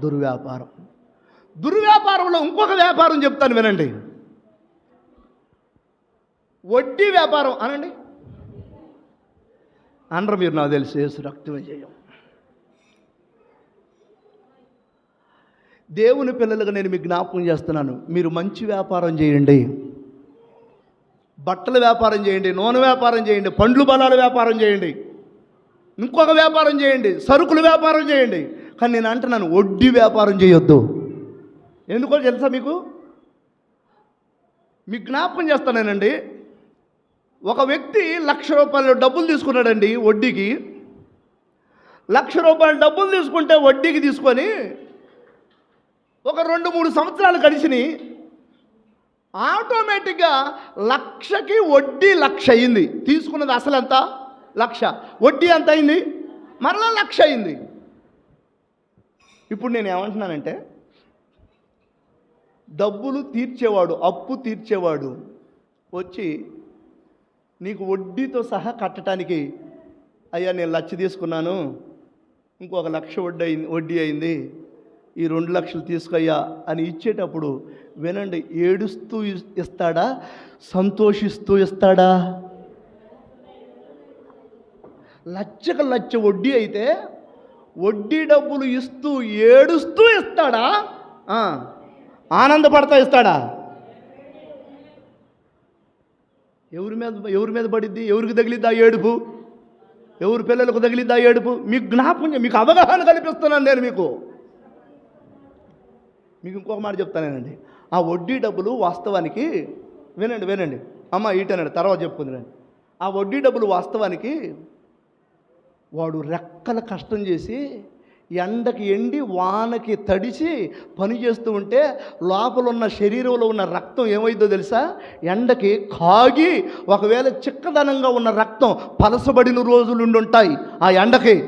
దుర్వ్యాపారం. దుర్వ్యాపారంలో ఇంకొక వ్యాపారం చెప్తాను వినండి. వడ్డీ వ్యాపారం అనండి. అనరు మీరు నాకు తెలిసి యేసు రక్తమే చేయం దేవుని పిల్లలుగా నేను మీకు జ్ఞాపకం చేస్తున్నాను. మీరు మంచి వ్యాపారం చేయండి. బట్టల వ్యాపారం చేయండి నూనె వ్యాపారం చేయండి పండ్లు బలాల వ్యాపారం చేయండి. ఇంకొక వ్యాపారం చేయండి సరుకులు వ్యాపారం చేయండి. కానీ నేను అంటున్నాను వడ్డీ వ్యాపారం చేయొద్దు. ఎందుకో తెలుసా మీకు? మీకు జ్ఞాపకం చేస్తానేనండి ఒక వ్యక్తి లక్ష రూపాయలు డబ్బులు తీసుకున్నాడండి వడ్డీకి. లక్ష రూపాయలు డబ్బులు తీసుకుంటే వడ్డీకి తీసుకొని ఒక రెండు మూడు సంవత్సరాలు గడిచినాయి. ఆటోమేటిక్గా లక్షకి వడ్డీ లక్ష అయింది. తీసుకున్నది అసలు ఎంత? లక్ష. వడ్డీ ఎంత అయింది? మరలా లక్ష అయింది. ఇప్పుడు నేను ఏమంటున్నానంటే డబ్బులు తీర్చేవాడు అప్పు తీర్చేవాడు వచ్చి నీకు వడ్డీతో సహా కట్టడానికి అయ్యా నేను లక్ష తీసుకున్నాను ఇంకొక లక్ష వడ్డీ అయింది వడ్డీ అయింది ఈ రెండు లక్షలు తీసుకయ్యా అని ఇచ్చేటప్పుడు వినండి ఏడుస్తూ ఇస్తాడా? సంతోషిస్తూ ఇస్తాడా? లచ్చకు లచ్చ వడ్డీ అయితే వడ్డీ డబ్బులు ఇస్తూ ఏడుస్తూ ఇస్తాడా? ఆనందపడతా ఇస్తాడా? ఎవరి మీద ఎవరి మీద పడిద్ది? ఎవరికి తగిలిద్దా ఏడుపు? ఎవరి పిల్లలకు తగిలిద్దా ఏడుపు? మీకు జ్ఞాపకం మీకు అవగాహన కల్పిస్తున్నాను నేను మీకు. మీకు ఇంకొక మాట చెప్తానేనండి. ఆ వడ్డీ డబ్బులు వాస్తవానికి వినండి వినండి. అమ్మ ఈటనండి తర్వాత చెప్పుకుందిరండి ఆ వడ్డీ డబ్బులు వాస్తవానికి వాడు రెక్కల కష్టం చేసి ఎండకి ఎండి వానకి తడిచి పని చేస్తూ ఉంటే లోపల ఉన్న శరీరంలో ఉన్న రక్తం ఏమైందో తెలుసా? ఎండకి కాగి ఒకవేళ చిక్కదనంగా ఉన్న రక్తం పలసబడిన రోజులు ఉంటాయి ఆ ఎండకి.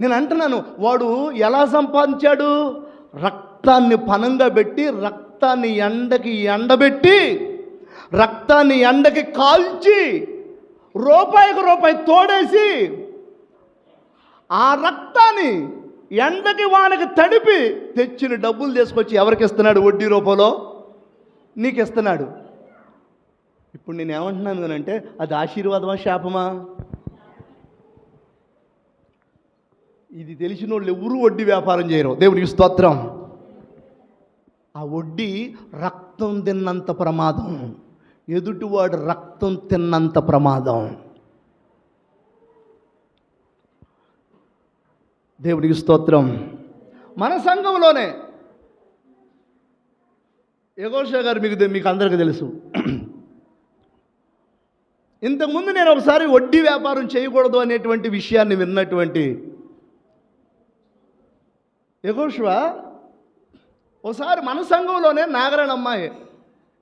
నేను అంటున్నాను వాడు ఎలా సంపాదించాడు? రక్తాన్ని పనంగా పెట్టి రక్తాన్ని ఎండకి ఎండబెట్టి రక్తాన్ని ఎండకి కాల్చి రూపాయికి రూపాయి తోడేసి ఆ రక్తాన్ని ఎండకి వానకి తడిపి తెచ్చిన డబ్బులు తీసుకొచ్చి ఎవరికి ఇస్తున్నాడు వడ్డీ రూపంలో? నీకు ఇస్తున్నాడు. ఇప్పుడు నేను ఏమంటున్నాను అంటే అది ఆశీర్వాదమా శాపమా? ఇది తెలిసిన వాళ్ళు ఎవరు వడ్డీ వ్యాపారం చేయరు. దేవునికి స్తోత్రం. ఆ వడ్డీ రక్తం తిన్నంత ప్రమాదం. ఎదుటివాడు రక్తం తిన్నంత ప్రమాదం. దేవుడికి స్తోత్రం. మన సంఘంలోనే యగోష గారు మీకు మీకు అందరికీ తెలుసు. ఇంతకుముందు నేను ఒకసారి వడ్డీ వ్యాపారం చేయకూడదు అనేటువంటి విషయాన్ని విన్నటువంటి యగోష్వ ఒకసారి మన సంఘంలోనే నాగరణ అమ్మాయి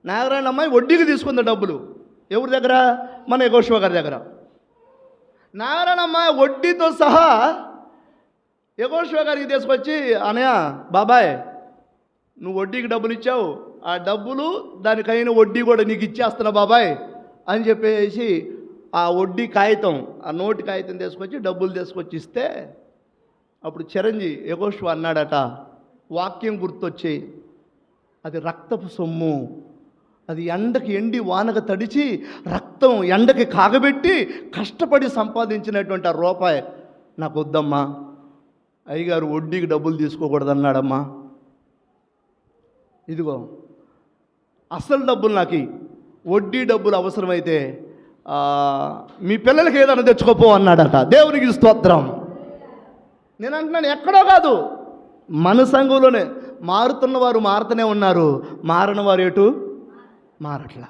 నాగరాయణ అమ్మాయి వడ్డీకి తీసుకుంది డబ్బులు. ఎవరి దగ్గర? మన యగోష్వ గారి దగ్గర. నాగరాయణ అమ్మాయి వడ్డీతో సహా యగోష్వ గారికి తీసుకొచ్చి అనయ బాబాయ్ నువ్వు వడ్డీకి డబ్బులు ఇచ్చావు. ఆ డబ్బులు దానికైన వడ్డీ కూడా నీకు ఇచ్చేస్తున్నా బాబాయ్ అని చెప్పేసి ఆ వడ్డీ కాగితం ఆ నోటి కాగితం తీసుకొచ్చి డబ్బులు తీసుకొచ్చి ఇస్తే అప్పుడు చిరంజీవి యగోష్వ అన్నాడట వాక్యం గుర్తొచ్చి అది రక్తపు సొమ్ము. అది ఎండకి ఎండి వానకు తడిచి రక్తం ఎండకి కాగబెట్టి కష్టపడి సంపాదించినటువంటి ఆ రూపాయి. నాకు వద్దమ్మా అయ్యగారు వడ్డీకి డబ్బులు తీసుకోకూడదన్నాడమ్మా. ఇదిగో అసలు డబ్బులు నాకు వడ్డీ డబ్బులు అవసరమైతే మీ పిల్లలకి ఏదైనా తెచ్చుకోపో అన్నాడట. దేవునికి స్తోత్రం. నేను అంటున్నాను ఎక్కడో కాదు మన సంఘంలోనే మారుతున్న వారు మారుతూనే ఉన్నారు. మారని వారు ఎటు? మారట్లా.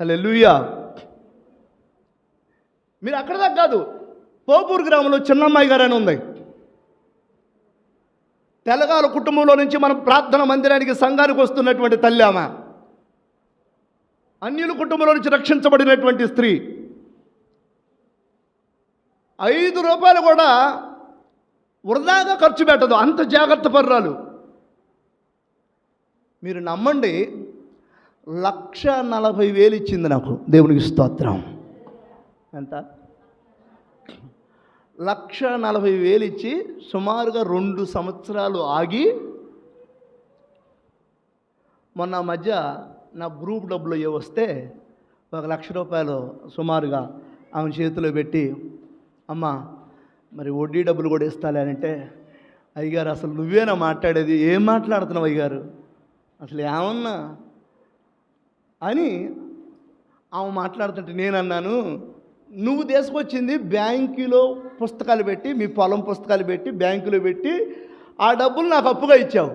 హల్లెలూయా. మీరు అక్కడ దాకా కాదు పోపూరు గ్రామంలో చిన్నమ్మాయి గారు అని ఉంది. తెలగాల కుటుంబంలో నుంచి మనం ప్రార్థన మందిరానికి సంఘానికి వస్తున్నటువంటి తల్లి ఆమె. అన్యుల కుటుంబంలో నుంచి రక్షించబడినటువంటి స్త్రీ. ఐదు రూపాయలు కూడా వృధాగా ఖర్చు పెట్టదు అంత జాగ్రత్త పర్రాలు. మీరు నమ్మండి లక్ష నలభై వేలు ఇచ్చింది నాకు దేవునికి స్తోత్రం. ఎంత? లక్ష నలభై వేలు ఇచ్చి సుమారుగా రెండు సంవత్సరాలు ఆగి మొన్న మధ్య నా గ్రూప్ డబ్బులు ఏ వస్తే ఒక లక్ష రూపాయలు సుమారుగా ఆమె చేతిలో పెట్టి అమ్మ మరి వడ్డీ డబ్బులు కూడా ఇస్తాలే అంటే అయ్యగారు అసలు నువ్వేనా మాట్లాడేది? ఏం మాట్లాడుతున్నావు అయ్యగారు? అసలు ఏమన్నా? అని ఆమె మాట్లాడుతుంటే నేను అన్నాను నువ్వు తీసుకొచ్చింది బ్యాంకులో పుస్తకాలు పెట్టి మీ పొలం పుస్తకాలు పెట్టి బ్యాంకులో పెట్టి ఆ డబ్బులు నాకు అప్పుగా ఇచ్చావు.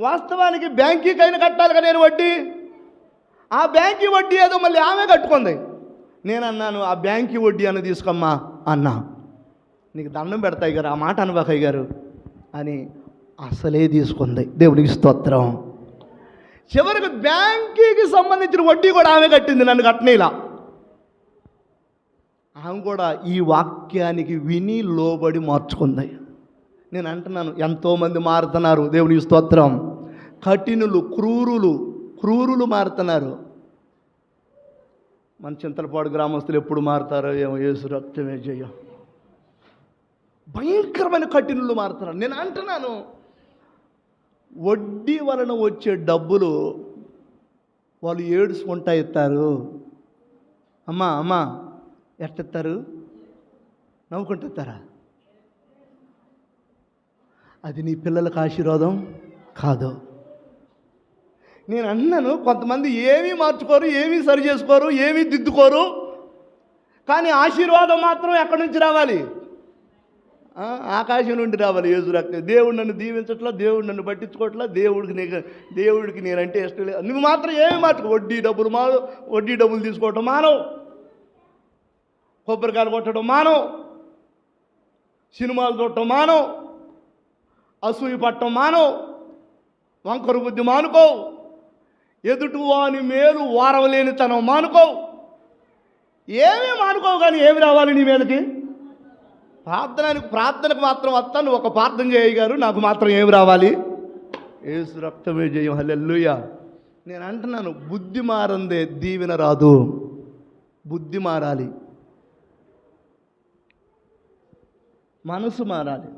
వాస్తవానికి బ్యాంకీకైనా కట్టాలి కదా నేను వడ్డీ? ఆ బ్యాంకీ వడ్డీ ఏదో మళ్ళీ ఆమె కట్టుకుంది. నేను అన్నాను ఆ బ్యాంకీ వడ్డీ అని తీసుకోమ్మా అన్నా. నీకు దండం పెడతాయి గారు ఆ మాట అనబాకయ్య గారు అని అసలే తీసుకుంది. దేవుడికి స్తోత్రం. చివరికి బ్యాంకీకి సంబంధించిన వడ్డీ కూడా ఆమె కట్టింది నన్ను కట్టనీలా ఆమె కూడా ఈ వాక్యానికి విని లోబడి మార్చుకుంది. నేను అంటున్నాను ఎంతోమంది మారుతున్నారు. దేవునికి స్తోత్రం. కఠినులు క్రూరులు క్రూరులు మారుతున్నారు. మన చింతలపాడు గ్రామస్తులు ఎప్పుడు మారుతారో ఏమో యేసు రక్తమే జయం. భయంకరమైన కఠినులు మారుతున్నారు. నేను అంటున్నాను వడ్డీ వలన వచ్చే డబ్బులు వాళ్ళు ఏడుచుకుంటా ఇస్తారు. అమ్మా అమ్మా ఎట్టెత్తారు? నవ్వుకుంటారా అది నీ పిల్లలకు ఆశీర్వాదం కాదు. నేను అన్నాను కొంతమంది ఏమీ మార్చుకోరు ఏమీ సరి చేసుకోరు ఏమీ దిద్దుకోరు కానీ ఆశీర్వాదం మాత్రం ఎక్కడి నుంచి రావాలి? ఆకాశం నుండి రావాలి యేసు రక్తం. దేవుడు నన్ను దీవించట్లా దేవుడు నన్ను పట్టించుకోవట్లా దేవుడికి నీకు దేవుడికి నేనంటే ఇష్టం లేదు. నువ్వు మాత్రం ఏమి మార్చుకో. వడ్డీ డబ్బులు మానవు వడ్డీ డబ్బులు తీసుకోవటం మానవు. కొబ్బరికాయలు కొట్టడం మానవు. సినిమాలు చూడటం మానవు. అసూయ పట్టడం మానవు. వంకరు బుద్ధి మానుకో ఎదుటి వాని మేలు వారవలేనితనం మానుకో ఏమీ మానుకోవు కానీ ఏమి రావాలి నీ మీదకి? ప్రార్థనకు ప్రార్థనకు మాత్రం వస్తాను ఒక ప్రార్థన చేయగారు నాకు మాత్రం ఏమి రావాలి? ఏసు రక్తమే జయం హల్లెలూయా. నేను అంటున్నాను బుద్ధి మారందే దీవెన రాదు. బుద్ధి మారాలి. మనసు మారాలి.